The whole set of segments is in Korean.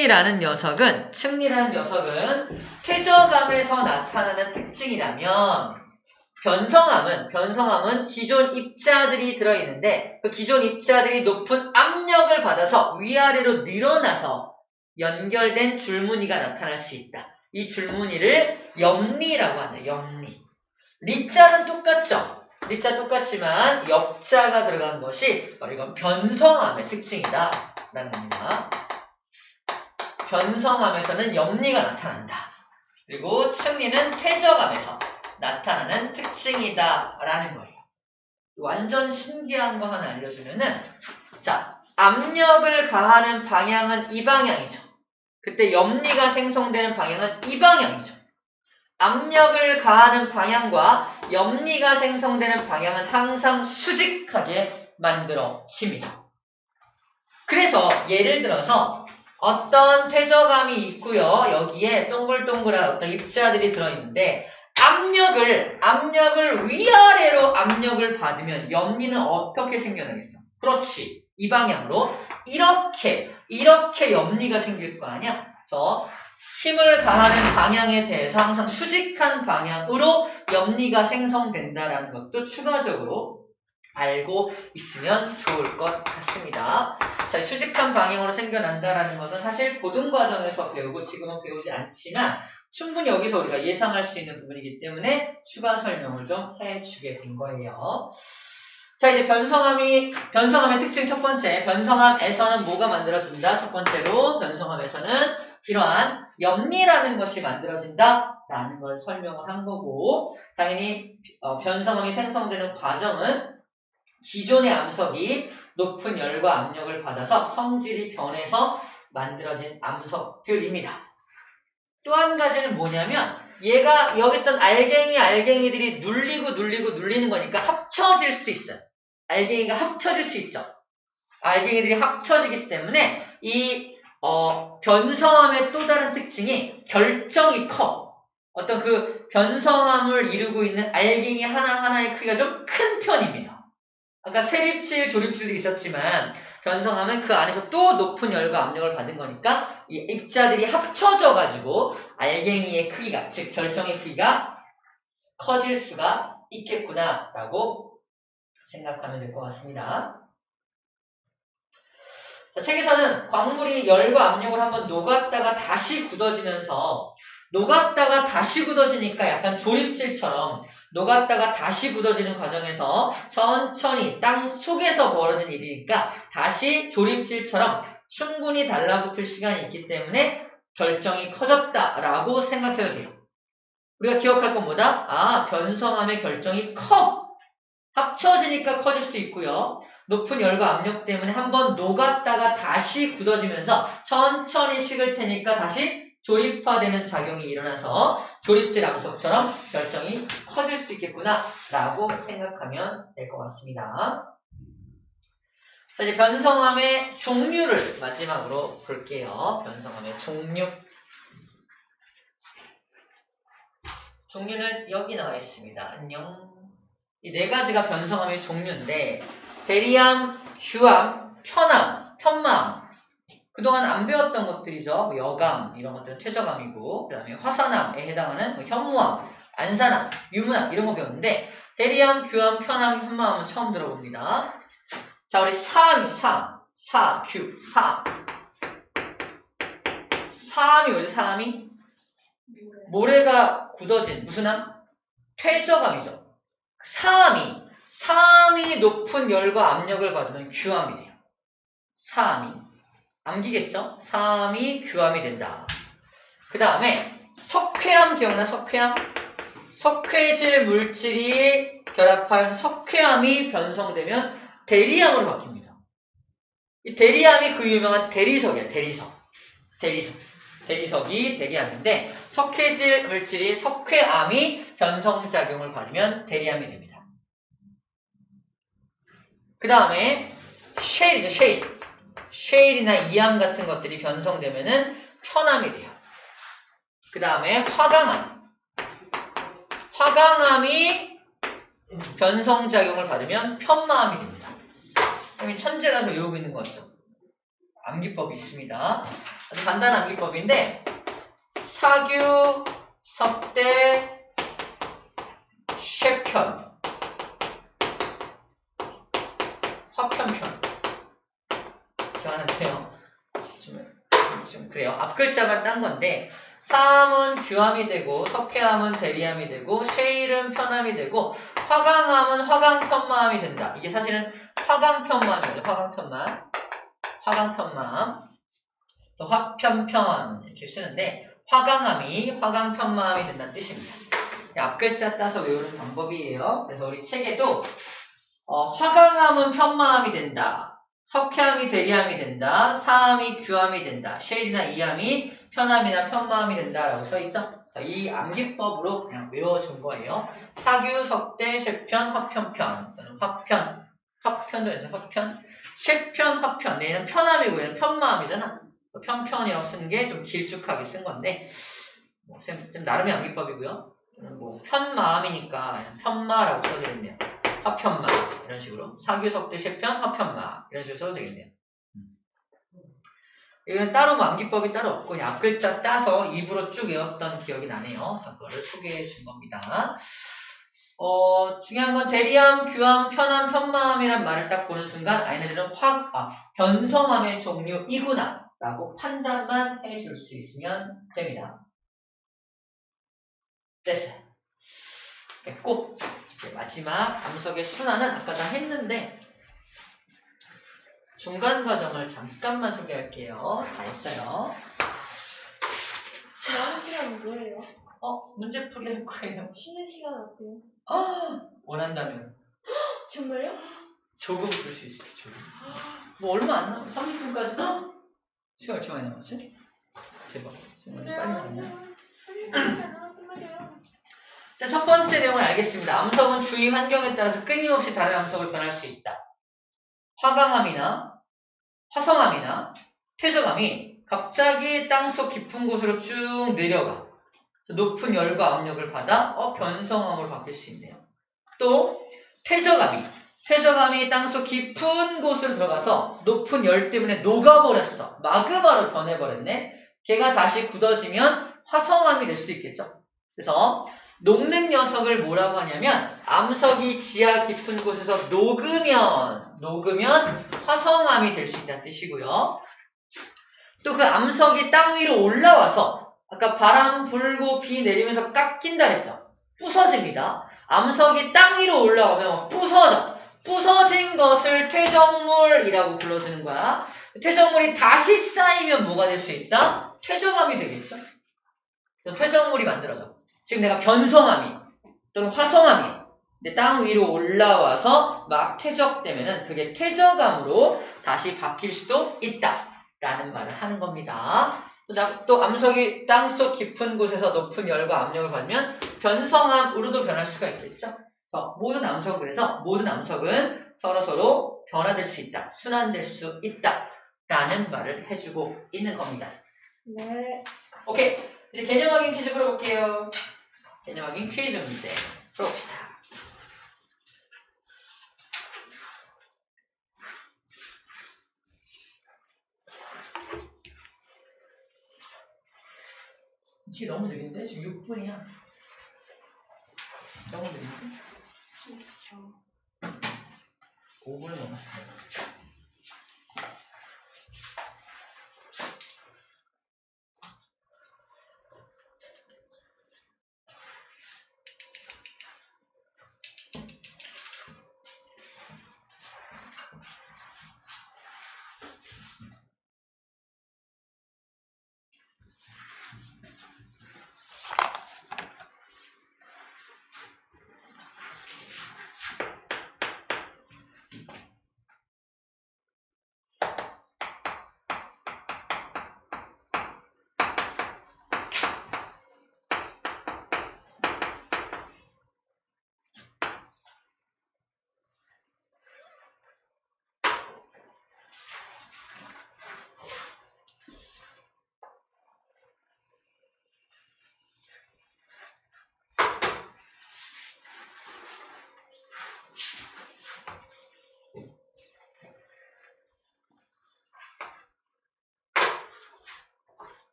층리라는 녀석은 층리라는 녀석은 퇴저감에서 나타나는 특징이라면 변성함은 변성함은 기존 입자들이 들어있는데 그 기존 입자들이 높은 압력을 받아서 위아래로 늘어나서 연결된 줄무늬가 나타날 수 있다. 이 줄무늬를 염리라고 한다. 염리. 리자는 똑같죠. 리자 똑같지만 역자가 들어간 것이 바로 이건 변성함의 특징이다. 라는 겁니다. 변성함에서는 염리가 나타난다. 그리고 층리는 퇴저감에서 나타나는 특징이다. 라는 거예요. 완전 신기한 거 하나 알려주면은 자 압력을 가하는 방향은 이 방향이죠. 그때 염리가 생성되는 방향은 이 방향이죠. 압력을 가하는 방향과 염리가 생성되는 방향은 항상 수직하게 만들어집니다. 그래서 예를 들어서 어떤 퇴저감이 있고요. 여기에 동글동글한 어떤 입자들이 들어있는데 압력을 압력을 위아래로 압력을 받으면 염리는 어떻게 생겨나겠어? 그렇지. 이 방향으로 이렇게 이렇게 염리가 생길 거 아니야? 그래서 힘을 가하는 방향에 대해서 항상 수직한 방향으로 염리가 생성된다라는 것도 추가적으로 알고 있으면 좋을 것 같습니다. 자, 수직한 방향으로 생겨난다라는 것은 사실 고등 과정에서 배우고 지금은 배우지 않지만 충분히 여기서 우리가 예상할 수 있는 부분이기 때문에 추가 설명을 좀 해주게 된 거예요. 자, 이제 변성함이, 변성함의 특징 첫 번째, 변성함에서는 뭐가 만들어진다? 첫 번째로, 변성함에서는 이러한 염리라는 것이 만들어진다? 라는 걸 설명을 한 거고, 당연히, 어, 변성함이 생성되는 과정은 기존의 암석이 높은 열과 압력을 받아서 성질이 변해서 만들어진 암석들입니다. 또 한 가지는 뭐냐면 얘가 여기 있던 알갱이 알갱이들이 눌리고 눌리고 눌리는 거니까 합쳐질 수 있어요. 알갱이가 합쳐질 수 있죠. 알갱이들이 합쳐지기 때문에 이 어, 변성함의 또 다른 특징이 결정이 커. 어떤 그 변성함을 이루고 있는 알갱이 하나하나의 크기가 좀 큰 편입니다. 아까 세립질, 조립줄이 있었지만 변성함은 그 안에서 또 높은 열과 압력을 받은 거니까 이 입자들이 합쳐져 가지고 알갱이의 크기가 즉 결정의 크기가 커질 수가 있겠구나 라고 생각하면 될 것 같습니다. 자, 책에서는 광물이 열과 압력을 한번 녹았다가 다시 굳어지면서 녹았다가 다시 굳어지니까 약간 조립질처럼 녹았다가 다시 굳어지는 과정에서 천천히 땅 속에서 벌어진 일이니까 다시 조립질처럼 충분히 달라붙을 시간이 있기 때문에 결정이 커졌다라고 생각해도 돼요. 우리가 기억할 건 뭐다? 아, 변성함의 결정이 커! 합쳐지니까 커질 수 있고요. 높은 열과 압력 때문에 한번 녹았다가 다시 굳어지면서 천천히 식을 테니까 다시 조립화되는 작용이 일어나서 조립질 암석처럼 결정이 커질 수 있겠구나 라고 생각하면 될 것 같습니다. 자 이제 변성함의 종류를 마지막으로 볼게요. 변성함의 종류 종류는 여기 나와 있습니다. 안녕 이 네 가지가 변성함의 종류인데 대리함, 휴함, 편함, 편마함 그동안 안 배웠던 것들이죠. 뭐 여감 이런 것들은 퇴저감이고 그 다음에 화산함에 해당하는 뭐 현무함, 안산함, 유문함 이런 거 배웠는데 대리함, 규함, 편함, 현무함은 처음 들어봅니다. 자 우리 사함이 사함, 사, 규, 사함 사함이 뭐지 사함이? 모래가 굳어진 무슨 함? 퇴저감이죠. 사함이 사함이 높은 열과 압력을 받으면 규함이 돼요. 사함이 암기겠죠? 3이 규함이 된다. 그 다음에 석회암 기억나? 석회암? 석회질 물질이 결합한 석회암이 변성되면 대리암으로 바뀝니다. 이 대리암이 그 유명한 대리석이야. 대리석. 대리석. 대리석이 대리암인데 석회질 물질이 석회암이 변성작용을 받으면 대리암이 됩니다. 그 다음에 쉐일이죠. 쉐일. 쉐일이나 이암 같은 것들이 변성되면은 편암이 돼요. 그 다음에 화강암. 화강암이 변성작용을 받으면 편마암이 됩니다. 선생님이 천재라서 외우고 있는 거죠. 암기법이 있습니다. 아주 간단한 암기법인데 사규, 석대, 쉐편, 기억하는데요. 좀, 좀, 좀 그래요. 앞 글자가 딴 건데 사암은 규함이 되고 석회암은 대리암이 되고 쉐일은 편함이 되고 화강암은 화강편마암이 된다. 이게 사실은 화강편마암이죠. 화강편마암. 화강편마암. 그래서 화편편 이렇게 쓰는데 화강암이 화강편마암이 된다는 뜻입니다. 앞 글자 따서 외우는 방법이에요. 그래서 우리 책에도 어, 화강암은 편마암이 된다. 석회암이 대리암이 된다. 사암이 규암이 된다. 쉐일이나 이암이 편암이나 편마암이 된다라고 써있죠. 이 암기법으로 그냥 외워준 거예요. 사규, 석대, 쉐편, 화편편. 화편. 화편도 있어요. 화편. 쉐편, 화편. 얘는 편암이고 얘는 편마암이잖아. 편편이라고 쓰는 게 좀 길쭉하게 쓴 건데 뭐, 나름의 암기법이고요. 뭐 편마음이니까 편마라고 써도 되겠네요. 화편마 이런 식으로 사규석대 쉐편 화편마 이런 식으로 써도 되겠네요. 음. 이거는 따로 뭐 암기법이 따로 없고 그냥 앞글자 따서 입으로 쭉 외웠던 기억이 나네요. 그래서 그거를 소개해 준 겁니다. 어, 중요한 건 대리암, 규암, 편암, 편마암이란 말을 딱 보는 순간 아이네들은 확, 아, 변성암의 종류이구나 라고 판단만 해줄 수 있으면 됩니다. 됐어요. 됐고 이제 마지막 암석의 순환은 아까 다 했는데 중간 과정을 잠깐만 소개할게요. 다 했어요. 다음 시간은 뭐예요? 어 문제 풀이 할 거예요. 쉬는 시간 어때요? 아 원한다면 정말요? 조금 풀 수 있을게 조금. 뭐 얼마 안 남아. 30분까지 시간 이렇게 많이 남았어? 대박. 정말 빨리 남았네. 일단 첫 번째 내용을 알겠습니다. 암석은 주위 환경에 따라서 끊임없이 다른 암석을 변할 수 있다. 화강암이나 화성암이나 퇴적암이 갑자기 땅속 깊은 곳으로 쭉 내려가 높은 열과 압력을 받아 어, 변성암으로 바뀔 수 있네요. 또 퇴적암이 퇴적암이 땅속 깊은 곳으로 들어가서 높은 열 때문에 녹아버렸어. 마그마로 변해버렸네. 걔가 다시 굳어지면 화성암이 될 수 있겠죠. 그래서 녹는 녀석을 뭐라고 하냐면 암석이 지하 깊은 곳에서 녹으면 녹으면 화성암이 될 수 있다는 뜻이고요. 또 그 암석이 땅 위로 올라와서 아까 바람 불고 비 내리면서 깎인다 그랬어. 부서집니다. 암석이 땅 위로 올라가면 부서져. 부서진 것을 퇴적물이라고 불러주는 거야. 퇴적물이 다시 쌓이면 뭐가 될 수 있다? 퇴적암이 되겠죠. 퇴적물이 만들어져. 지금 내가 변성암이 또는 화성암이 근데 땅 위로 올라와서 막 퇴적되면은 그게 퇴적암으로 다시 바뀔 수도 있다라는 말을 하는 겁니다. 또, 또 암석이 땅속 깊은 곳에서 높은 열과 압력을 받으면 변성암으로도 변할 수가 있겠죠. 그래서 모든 암석은 그래서 모든 암석은 서로 서로 변화될 수 있다, 순환될 수 있다 라는 말을 해주고 있는 겁니다. 네. 오케이. 이제 개념 확인 퀴즈 풀어볼게요. 확인 퀴즈 문제 풀어봅시다. 지금 너무 느린데? 지금 6분이야. 너무 느린데? 5분을 넘었어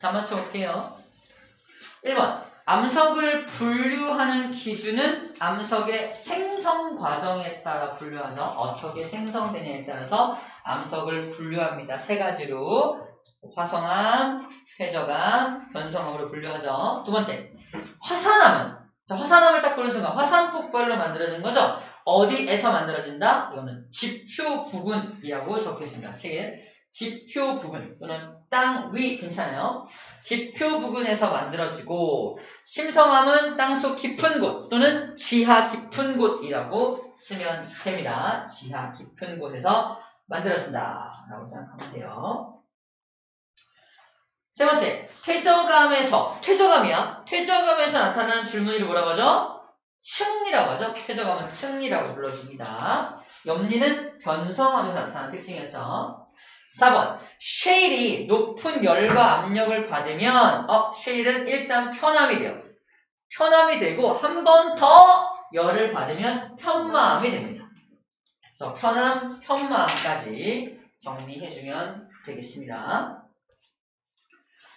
다 맞춰볼게요. 1번. 암석을 분류하는 기준은 암석의 생성 과정에 따라 분류하죠. 어떻게 생성되냐에 따라서 암석을 분류합니다. 세 가지로 화성암, 퇴적암, 변성암으로 분류하죠. 두 번째, 화산암은 자, 화산암을 딱 보는 순간 화산 폭발로 만들어진 거죠. 어디에서 만들어진다? 이거는 지표 부근이라고 적혀 있습니다. 책에 지표 부근 또는 땅 위 괜찮아요. 지표 부근에서 만들어지고 심성암은 땅속 깊은 곳 또는 지하 깊은 곳이라고 쓰면 됩니다. 지하 깊은 곳에서 만들어진다 라고 생각하면 돼요. 세 번째, 퇴저감에서 퇴저감이야. 퇴저감에서 나타나는 줄무늬를 뭐라고 하죠? 층리라고 하죠. 퇴저감은 층리라고 불러줍니다. 염리는 변성하면서 나타나는 특징이었죠. 4번 쉐일이 높은 열과 압력을 받으면 어 쉐일은 일단 편암이 돼요. 편암이 되고 한 번 더 열을 받으면 편마암이 됩니다. 그래서 편암, 편마암까지 정리해주면 되겠습니다.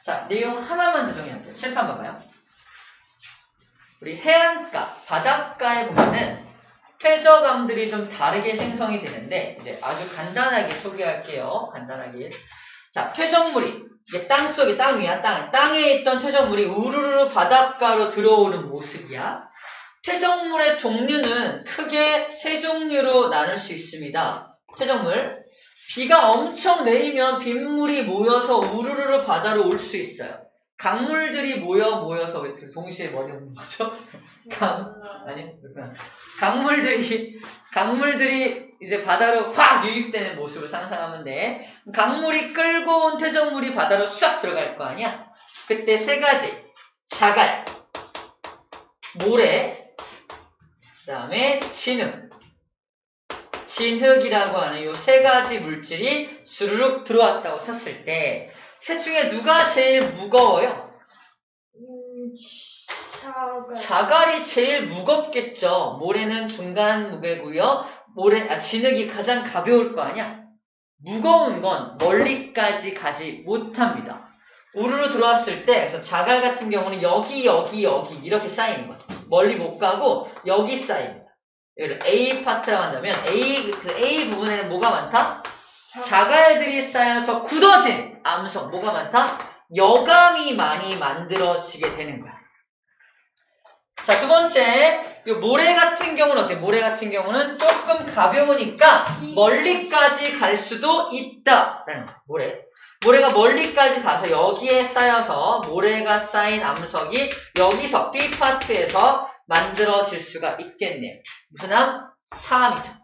자, 내용 하나만 더 정리할게요. 칠판 봐봐요. 우리 해안가, 바닷가에 보면은 퇴저감들이 좀 다르게 생성이 되는데 이제 아주 간단하게 소개할게요. 간단하게. 자, 퇴적물이 이게 땅 속에 땅 위야 땅 땅에 있던 퇴적물이 우르르 바닷가로 들어오는 모습이야. 퇴적물의 종류는 크게 세 종류로 나눌 수 있습니다. 퇴적물 비가 엄청 내리면 빗물이 모여서 우르르 바다로 올 수 있어요. 강물들이 모여 모여서 왜 동시에 머리 없는 거죠? 강 아니. 강물들이 강물들이 이제 바다로 확 유입되는 모습을 상상하면 돼. 강물이 끌고 온 퇴적물이 바다로 싹 들어갈 거 아니야? 그때 세 가지 자갈, 모래, 그 다음에 진흙, 진흙이라고 하는 요 세 가지 물질이 수르륵 들어왔다고 쳤을 때 셋 중에 누가 제일 무거워요? 음, 사과. 자갈이 제일 무겁겠죠. 모래는 중간 무게고요. 모래, 아, 진흙이 가장 가벼울 거 아니야? 무거운 건 멀리까지 가지 못합니다. 우르르 들어왔을 때, 그래서 자갈 같은 경우는 여기, 여기, 여기 이렇게 쌓이는 거예요. 멀리 못 가고 여기 쌓입니다. 예를 A 파트라고 한다면 A, 그 A 부분에는 뭐가 많다? 자갈들이 쌓여서 굳어진 암석 뭐가 많다? 여감이 많이 만들어지게 되는 거야. 자, 두 번째, 이 모래 같은 경우는 어때? 모래 같은 경우는 조금 가벼우니까 멀리까지 갈 수도 있다라는 거야. 모래. 모래가 멀리까지 가서 여기에 쌓여서 모래가 쌓인 암석이 여기서 B 파트에서 만들어질 수가 있겠네요. 무슨 암? 사암이죠.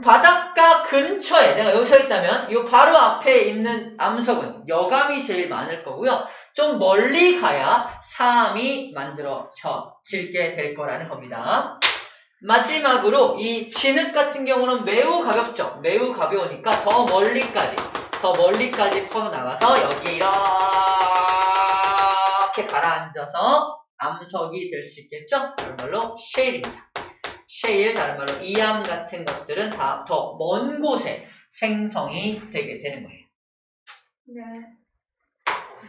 바닷가 근처에 내가 여기 서 있다면 이 바로 앞에 있는 암석은 여감이 제일 많을 거고요. 좀 멀리 가야 사암이 만들어질게 될 거라는 겁니다. 마지막으로 이 진흙 같은 경우는 매우 가볍죠. 매우 가벼우니까 더 멀리까지 더 멀리까지 퍼져나가서 여기에 이렇게 가라앉아서 암석이 될 수 있겠죠. 그런 걸로 쉐일입니다. 쉐일, 다른 말로 이암 같은 것들은 다 더 먼 곳에 생성이 되게 되는 거예요. 네.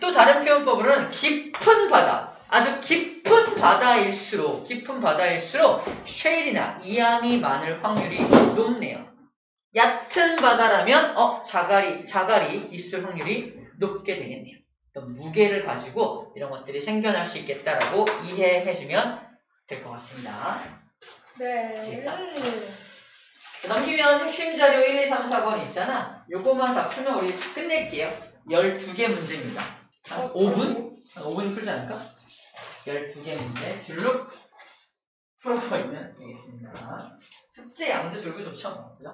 또 다른 표현법으로는 깊은 바다, 아주 깊은 바다일수록, 깊은 바다일수록 쉐일이나 이암이 많을 확률이 높네요. 얕은 바다라면, 어, 자갈이, 자갈이 있을 확률이 높게 되겠네요. 어떤 무게를 가지고 이런 것들이 생겨날 수 있겠다라고 이해해주면 될 것 같습니다. 네. 진짜? 넘기면 핵심 자료 1, 2, 3, 4번 있잖아. 요거만 다 풀면 우리 끝낼게요. 12개 문제입니다. 한 5분? 한 5분 풀지 않을까? 12개 문제 줄룩 풀어보면 되겠습니다. 숙제 양도 줄고 좋죠, 뭐. 그죠?